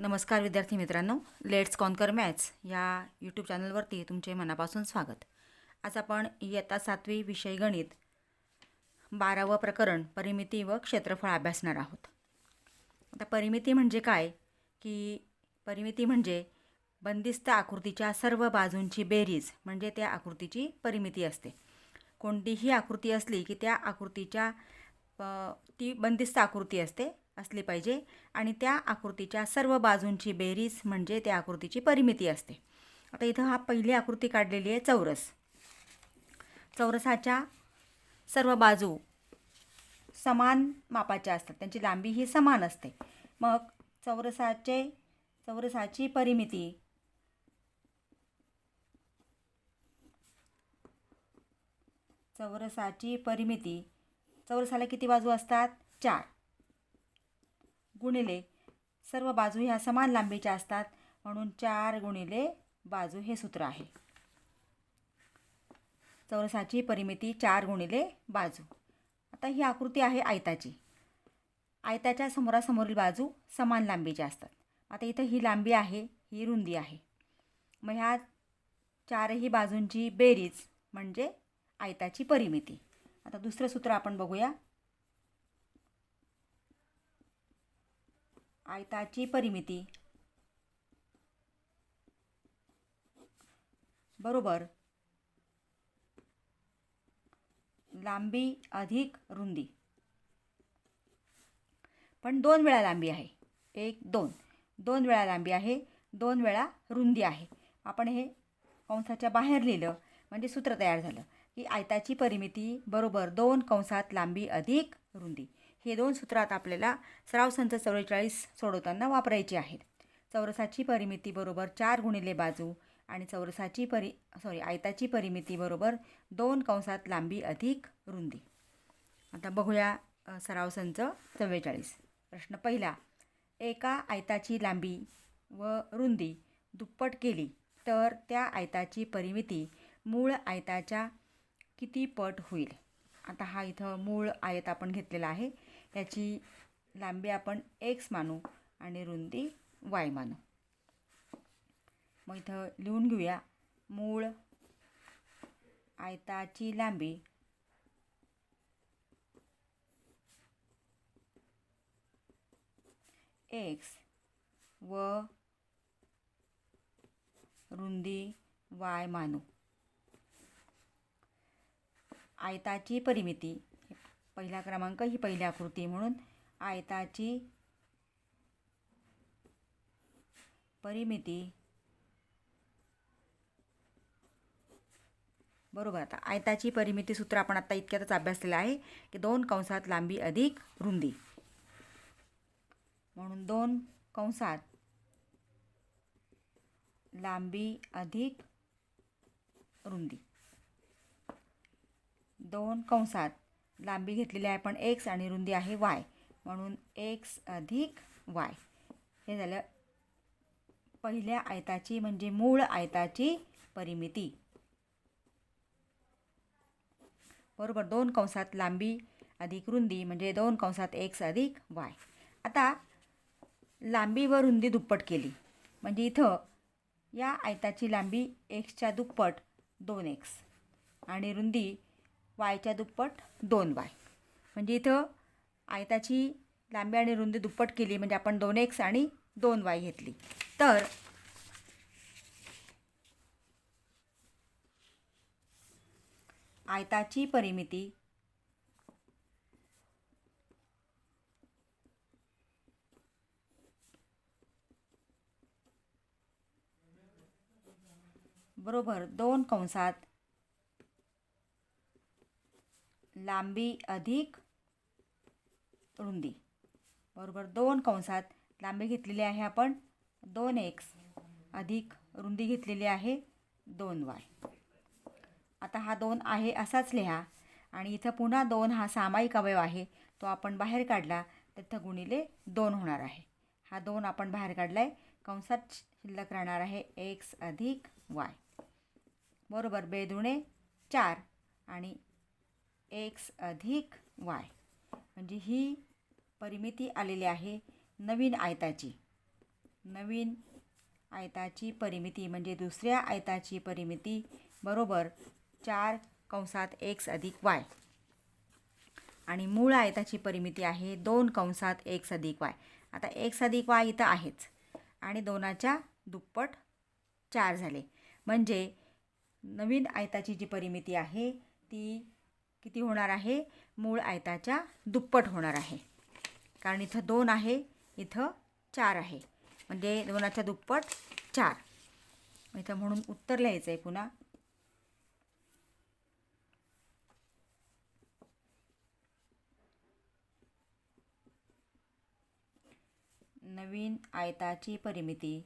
नमस्कार विद्यार्थी मित्रांनो लेट्स कॉन्कर मॅथ्स या यूट्यूब चॅनलवरती तुमचे मनापासून स्वागत. आज आपण इयत्ता सातवी विषय गणित बारावं प्रकरण परिमिती व क्षेत्रफळ अभ्यासणार आहोत. आता परिमिती म्हणजे काय? की परिमिती म्हणजे बंदिस्त आकृतीच्या सर्व बाजूंची बेरीज म्हणजे त्या आकृतीची परिमिती असते. कोणतीही आकृती असली की त्या आकृतीच्या ती बंदिस्त आकृती असते. असली पाहिजे आणि त्या आकृतीच्या सर्व बाजूंची बेरीज म्हणजे त्या आकृतीची परिमिती असते. आता इथं हा पहिली आकृती काढलेली आहे चौरस. चौरसाच्या सर्व बाजू समान मापाच्या असतात. त्यांची लांबी ही समान असते. मग चौरसाचे चौरसाची परिमिती चौरसाची परिमिती चौरसाला किती बाजू असतात? चार. गुणिले सर्व बाजू ह्या समान लांबीच्या असतात म्हणून चार गुणिले बाजू हे सूत्र आहे. चौरसाची परिमिती चार गुणिले बाजू. आता ही आकृती आहे आयताची. आयताच्या समोरासमोरील बाजू समान लांबीच्या असतात. आता इथं ही लांबी आहे ही रुंदी आहे. मग ह्या चारही बाजूंची बेरीज म्हणजे आयताची परिमिती. आता दुसरं सूत्र आपण बघूया. आयताची परिमिती. बरोबर. लांबी अधिक रुंदी. पण दोन वेळा लांबी आहे. एक दोन. दोन वेळा लांबी आहे दोन वेळा रुंदी आहे. आपण हे कंसाच्या बाहेर लिहिलं म्हणजे सूत्र तयार झालं. की आयताची परिमिती बरोबर दोन कंसात लांबी अधिक रुंदी. हे दोन सूत्रात आपल्याला सराव संच चव्वेचाळीस सोडवताना वापरायची आहेत. चौरसाची परिमिती बरोबर चार गुणिले बाजू आणि चौरसाची परि सॉरी आयताची परिमिती बरोबर दोन कंसात लांबी अधिक रुंदी. आता बघूया सराव संच चव्वेचाळीस प्रश्न पहिला एका आयताची लांबी व रुंदी दुप्पट केली तर त्या आयताची परिमिती मूळ आयताच्या किती पट होईल? आता हा इथं मूळ आयत आपण घेतलेला आहे. याची लांबी आपण एक्स मानू आणि रुंदी वाय मानू. मग इथं लिहून घेऊया. मूळ आयताची लांबी एक्स व रुंदी वाय मानू. आयताची परिमिती पहिला क्रमांक ही पहिली आकृती म्हणून आयताची परिमिती. बरोबर आता आयताची परिमिती सूत्र आपण आता इतक्यातच अभ्यासलेलं आहे की दोन कंसात लांबी अधिक रुंदी. म्हणून दोन कंसात लांबी अधिक रुंदी. दोन कंसात लांबी घेतलेली आहे आपण एक्स आणि रुंदी आहे वाय. म्हणून एक्स अधिक वाय. हे झालं पहिल्या आयताची म्हणजे मूळ आयताची परिमिती. बरोबर दोन कंसात लांबी अधिक रुंदी म्हणजे दोन कंसात एक्स अधिक वाय. आता लांबी व रुंदी दुप्पट केली. म्हणजे इथं या आयताची लांबी एक्सच्या दुप्पट दोन एक्स आणि रुंदी वायच्या दुप्पट दोन वाय. म्हणजे इथं आयताची लांबी आणि रुंदी दुप्पट केली म्हणजे आपण दोन एक्स आणि दोन वाय घेतली. तर आयताची परिमिती बरोबर दोन कंसात लांबी अधिक रुंदी. बरोबर दोन कंसात लांबी घेतलेली आहे आपण. दोन एक्स अधिक रुंदी घेतलेली आहे दोन वाय. आता हा दोन आहे असाच लिहा. आणि इथं पुन्हा दोन हा सामायिक अवयव आहे. तो आपण बाहेर काढला तर इथं गुणिले दोन होणार आहे. हा दोन आपण बाहेर काढला आहे कंसात शिल्लक राहणार आहे एक्स अधिक वाय. बरोबर बेदुणे चार आणि एक्स अधिक वाय. म्हणजे ही परिमिती आलेली आहे नवीन आयताची. नवीन आयताची परिमिती म्हणजे दुसऱ्या आयताची परिमिती बरोबर चार कंसात एक्स अधिक वाय. आणि मूळ आयताची परिमिती आहे दोन कंसात एक्स अधिक वाय. आता एक्स अधिक वाय इथं आहेच. आणि दोनाच्या दुप्पट चार झाले. म्हणजे नवीन आयताची जी परिमिती आहे ती किती होणार आहे? मूळ आयताच्या दुप्पट होणार आहे. कारण इथं दोन आहे इथं चार आहे. म्हणजे दोनाच्या दुप्पट चार. इथं म्हणून उत्तर लिहायचं आहे पुन्हा. नवीन आयताची परिमिती.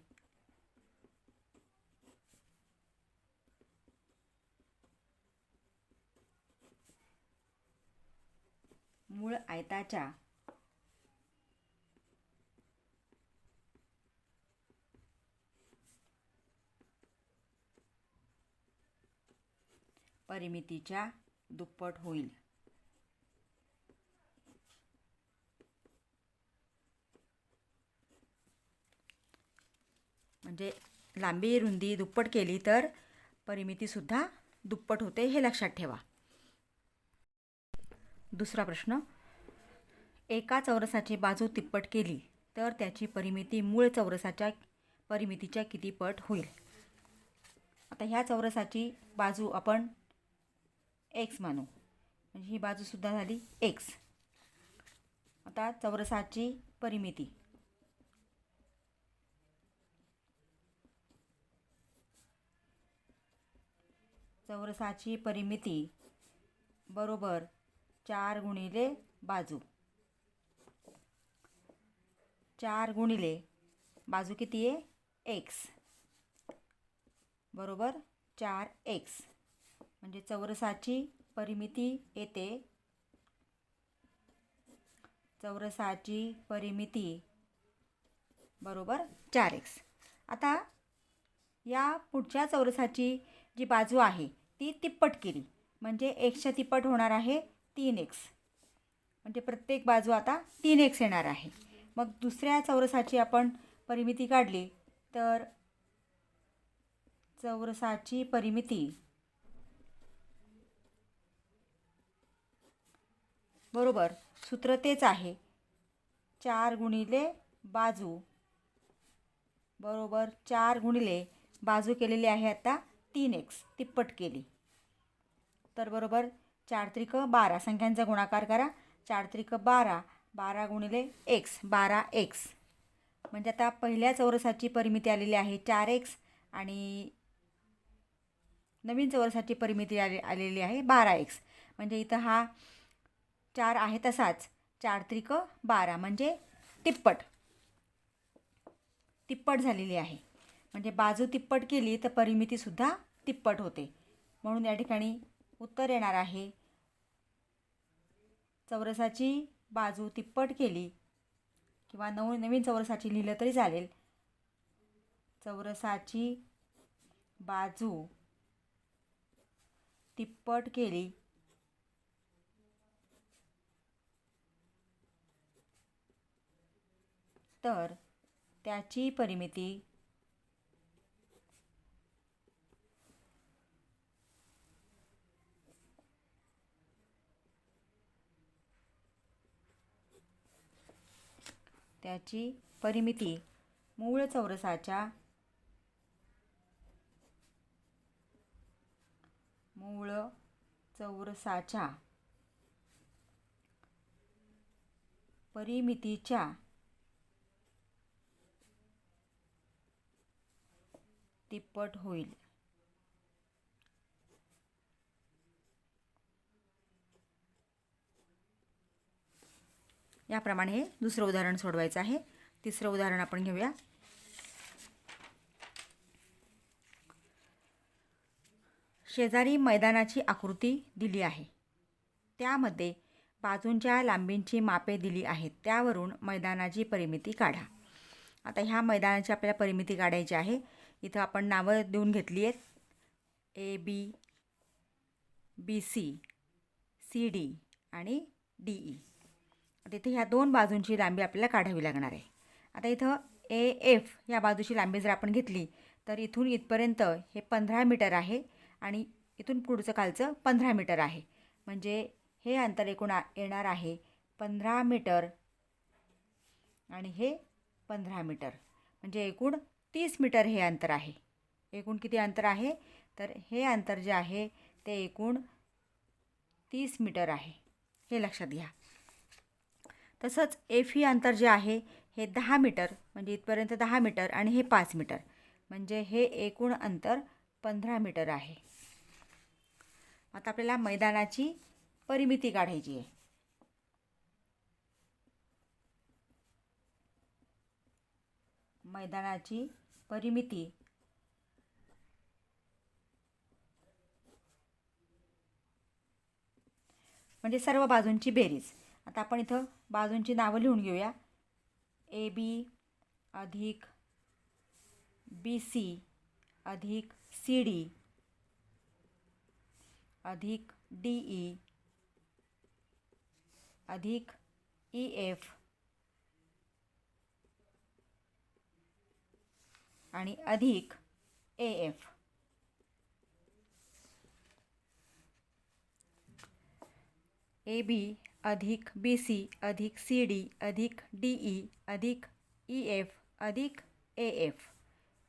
मूळ आयताच्या परिमितीच्या दुप्पट होईल. म्हणजे लांबी रुंदी दुप्पट केली तर परिमितीसुद्धा दुप्पट होते हे लक्षात ठेवा. दुसरा प्रश्न. एका चौरसाची बाजू तिप्पट केली तर त्याची परिमिती मूळ चौरसाच्या परिमितीच्या किती पट होईल? आता ह्या चौरसाची बाजू आपण एक्स मानू. म्हणजे ही बाजूसुद्धा झाली एक्स आता चौरसाची परिमिती. चौरसाची परिमिती बरोबर चार गुणिले बाजू. चार गुणिले बाजू किती आहे? एक्स बरोबर? चार एक्स म्हणजे चौरसाची परिमिती येते. चौरसाची परिमिती. बरोबर? चार एक्स आता या पुढच्या चौरसाची जी बाजू आहे ती तिप्पट केली. म्हणजे एक्सच्या तिप्पट होणार आहे तीन एक्स म्हणजे प्रत्येक बाजू आता तीन एक्स येणार आहे. मग दुसऱ्या चौरसाची आपण परिमिती काढली तर चौरसाची परिमिती बरोबर सूत्र तेच आहे. चार गुणिले बाजू बरोबर चार गुणिले बाजू केलेली आहे आता तीन एक्स तिप्पट केली. तर बरोबर चार त्रिक बारा संख्यांचा गुणाकार करा. चार त्रिक बारा बारा गुणिले एक्स बारा एक्स. म्हणजे आता पहिल्या चौरसाची परिमिती आलेली आहे चार एक्स आणि नवीन चौरसाची परिमिती आले आलेली आहे बारा एक्स. म्हणजे इथं हा चार आहे तसाच. चार त्रिक बारा म्हणजे तिप्पट. तिप्पट झालेली आहे. म्हणजे बाजू तिप्पट केली तर परिमितीसुद्धा तिप्पट होते. म्हणून या ठिकाणी उत्तर येणार आहे. चौरसाची बाजू तिप्पट केली किंवा नव नवीन चौरसाची लिहिलं तरी चालेल. चौरसाची बाजू तिप्पट केली. तर त्याची परिमिती त्याची परिमिती मूळ चौरसाच्या मूळ चौरसाच्या परिमितीच्या तिप्पट होईल. याप्रमाणे हे दुसरं उदाहरण सोडवायचं आहे. तिसरं उदाहरण आपण घेऊया. शेजारी मैदानाची आकृती दिली आहे. त्यामध्ये बाजूंच्या लांबींची मापे दिली आहेत. त्यावरून मैदानाची परिमिती काढा. आता ह्या मैदानाची आपल्याला परिमिती काढायची आहे. इथं आपण नावं देऊन घेतली आहेत. A B B C C D आणि डी ई. आता इथे ह्या दोन बाजूंची लांबी आपल्याला काढावी लागणार आहे. आता इथं ए एफ या बाजूची लांबी जर आपण घेतली तर इथून इथपर्यंत हे पंधरा मीटर आहे आणि इथून पुढचं खालचं पंधरा मीटर आहे. म्हणजे हे अंतर एकूण आ येणार आहे पंधरा मीटर आणि हे पंधरा मीटर. म्हणजे एकूण तीस मीटर हे अंतर आहे. एकूण किती अंतर आहे? तर हे अंतर जे आहे ते एकूण तीस मीटर आहे. हे लक्षात घ्या. तसंच एफ ही अंतर जे आहे हे दहा मीटर म्हणजे इथपर्यंत दहा मीटर आणि हे पाच मीटर. म्हणजे हे एकूण अंतर पंधरा मीटर आहे. आता आपल्याला मैदानाची परिमिती काढायची आहे. मैदानाची परिमिती. म्हणजे सर्व बाजूंची बेरीज. आता आपण इथं बाजूंची नावं लिहून घेऊया. ए बी अधिक बी सी अधिक सी डी अधिक डी ई अधिक ई एफ आणि अधिक ए एफ. ए बी अधिक बी सी अधिक सी डी अधिक डी ई अधिक ई एफ अधिक ए एफ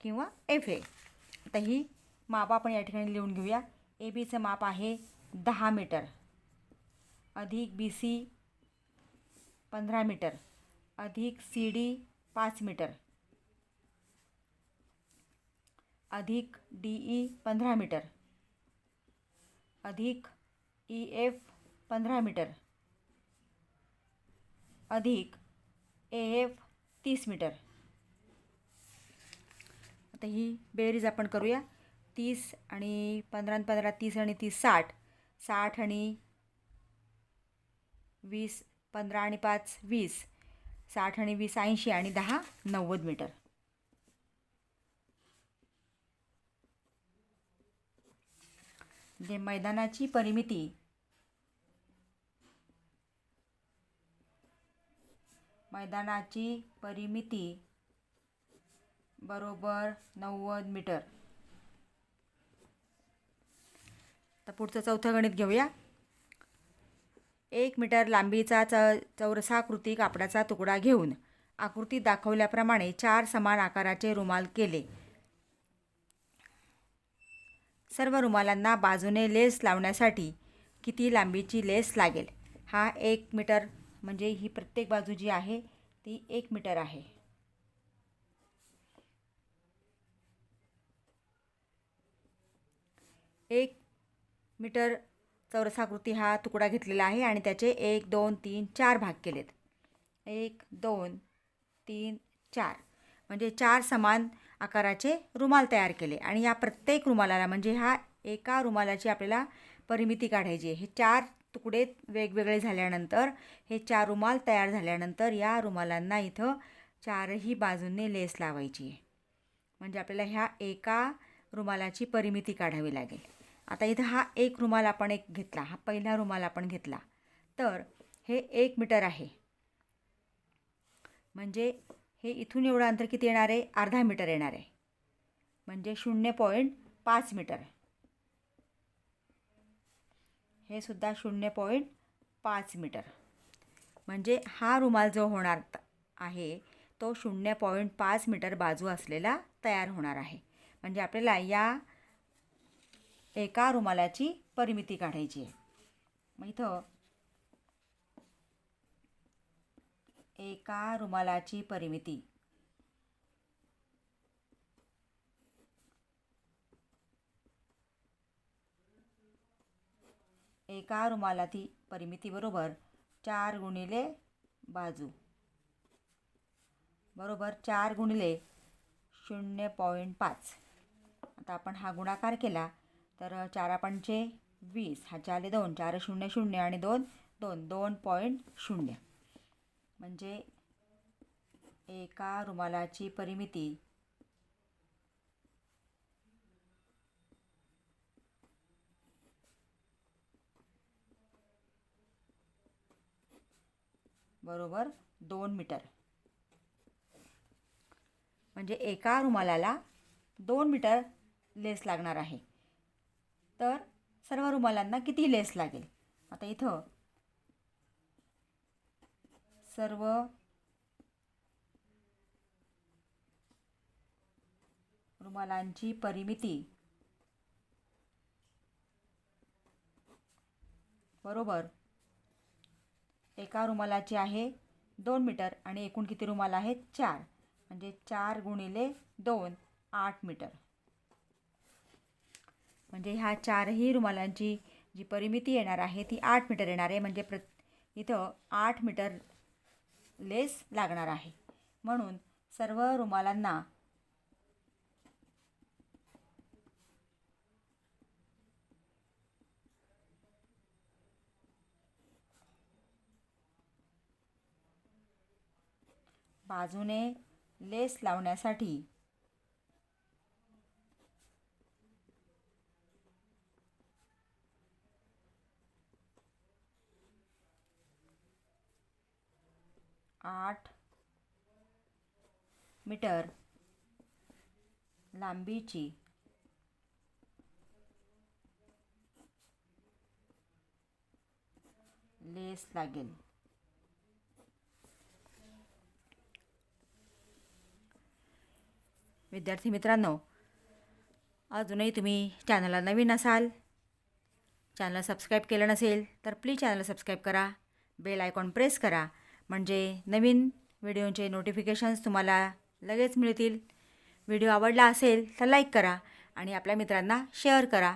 किंवा एफ ए आता ही माप आपण या ठिकाणी लिहून घेऊया. ए बीचं माप आहे दहा मीटर. अधिक बी सी पंधरा मीटर. अधिक सी डी पाच मीटर. अधिक डी ई पंधरा मीटर. अधिक ई एफ पंधरा मीटर. अधिक ए एफ तीस मीटर. आता ही बेरीज आपण करूया. तीस आणि पंधरा पंधरा तीस आणि तीस साठ. साठ आणि वीस पंधरा आणि पाच वीस. साठ आणि वीस ऐंशी आणि दहा नव्वद मीटर. जे मैदानाची परिमिती मैदानाची परिमिती. बरोबर नव्वद मीटर. तर पुढचं चौथं गणित घेऊया. एक मीटर लांबीचा च चौरसाकृती कापडाचा तुकडा घेऊन आकृती दाखवल्याप्रमाणे चार समान आकाराचे रुमाल केले. सर्व रुमालांना बाजूने लेस लावण्यासाठी किती लांबीची लेस लागेल? हा एक मीटर म्हणजे ही प्रत्येक बाजू जी आहे ती एक मीटर आहे. एक मीटर चौरसाकृती हा तुकडा घेतलेला आहे आणि त्याचे एक दोन तीन चार भाग केलेत. एक दोन तीन चार. म्हणजे चार समान आकाराचे रुमाल तयार केले आणि या प्रत्येक रुमालाला म्हणजे हा एका रुमालाची आपल्याला परिमिती काढायची आहे. हे चार तुकडे वेगवेगळे झाल्यानंतर हे चार रुमाल तयार झाल्यानंतर या रुमालांना इथं चारही बाजूंनी लेस लावायची. आहे म्हणजे आपल्याला ह्या एका रुमालाची परिमिती काढावी लागेल. आता इथं हा एक रुमाल आपण एक घेतला हा पहिला रुमाल आपण घेतला. तर हे एक मीटर आहे. म्हणजे हे इथून एवढं अंतर किती येणार आहे? अर्धा मीटर येणार आहे. म्हणजे शून्य पॉईंट पाच मीटर. हे सुद्धा शून्य पॉईंट पाच मीटर. म्हणजे हा रुमाल जो होणार आहे तो शून्य पॉईंट पाच मीटर बाजू असलेला तयार होणार आहे. म्हणजे आपल्याला या एका रुमालाची परिमिती काढायची आहे. मग इथं एका रुमालाची परिमिती एका रुमालाती परिमितीबरोबर चार गुणिले बाजू. बरोबर चार गुणिले शून्य पॉईंट पाच. आता आपण हा गुणाकार केला तर चारा पंचे वीस हा चारले दोन चार शून्य शून्य आणि दोन दोन दोन पॉईंट शून्य. म्हणजे एका रुमालाची परिमिती बरोबर दोन मीटर. म्हणजे एका रुमालाला दोन मीटर लेस लागणार आहे. तर सर्व रुमालांना किती लेस लागेल? आता इथं सर्व रुमालांची परिमिती बरोबर एका रुमालाची आहे दोन मीटर आणि एकूण किती रुमाल आहेत? चार. म्हणजे चार गुणिले दोन आठ मीटर. म्हणजे ह्या चारही रुमालांची जी परिमिती येणार आहे ती आठ मीटर येणार आहे. म्हणजे प्र इथं आठ मीटर लेस लागणार आहे. म्हणून सर्व रुमालांना बाजूने लेस लावण्यासाठी. आठ मीटर लांबीची. लेस लागेल. विद्यार्थी मित्रांनो अजूनही तुम्ही चॅनलला नवीन असाल चॅनल सबस्क्राईब केलं नसेल तर प्लीज चॅनल सबस्क्राईब करा बेल आयकॉन प्रेस करा. म्हणजे नवीन व्हिडिओचे नोटिफिकेशन्स तुम्हाला लगेच मिळतील. व्हिडिओ आवडला असेल तर लाईक करा आणि आपल्या मित्रांना शेअर करा.